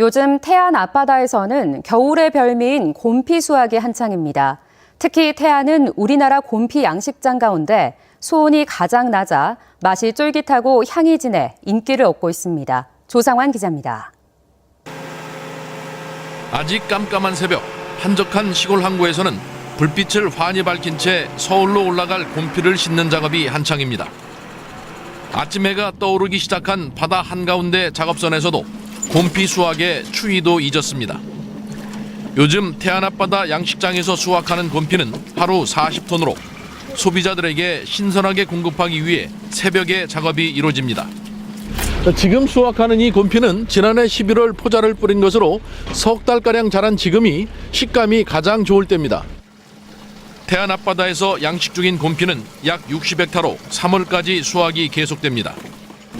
요즘 태안 앞바다에서는 겨울의 별미인 곰피 수확이 한창입니다. 특히 태안은 우리나라 곰피 양식장 가운데 수온이 가장 낮아 맛이 쫄깃하고 향이 진해 인기를 얻고 있습니다. 조상환 기자입니다. 아직 깜깜한 새벽 한적한 시골 항구에서는 불빛을 환히 밝힌 채 서울로 올라갈 곰피를 싣는 작업이 한창입니다. 아침 해가 떠오르기 시작한 바다 한가운데 작업선에서도 곰피 수확에 추위도 잊었습니다. 요즘 태안 앞바다 양식장에서 수확하는 곰피는 하루 40톤으로 소비자들에게 신선하게 공급하기 위해 새벽에 작업이 이루어집니다. 지금 수확하는 이 곰피는 지난해 11월 포자를 뿌린 것으로 석 달가량 자란 지금이 식감이 가장 좋을 때입니다. 태안 앞바다에서 양식 중인 곰피는 약 60헥타로 3월까지 수확이 계속됩니다.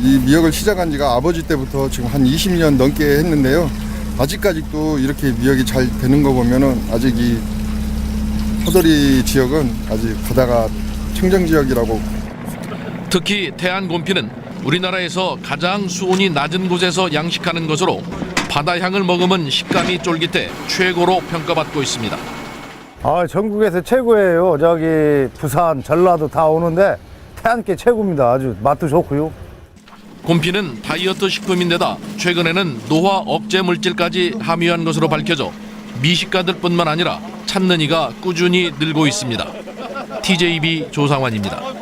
이 미역을 시작한 지가 아버지 때부터 지금 한 20년 넘게 했는데요. 아직까지도 이렇게 미역이 잘 되는 거 보면은 아직 이 터덜이 지역은 아직 바다가 청정 지역이라고 특히 태안 곰피는 우리나라에서 가장 수온이 낮은 곳에서 양식하는 것으로 바다 향을 머금은 식감이 쫄깃해 최고로 평가받고 있습니다. 아, 전국에서 최고예요. 저기 부산, 전라도 다 오는데 태안께 최고입니다. 아주 맛도 좋고요. 곰피는 다이어트 식품인데다 최근에는 노화 억제 물질까지 함유한 것으로 밝혀져 미식가들뿐만 아니라 찾는 이가 꾸준히 늘고 있습니다. TJB 조상환입니다.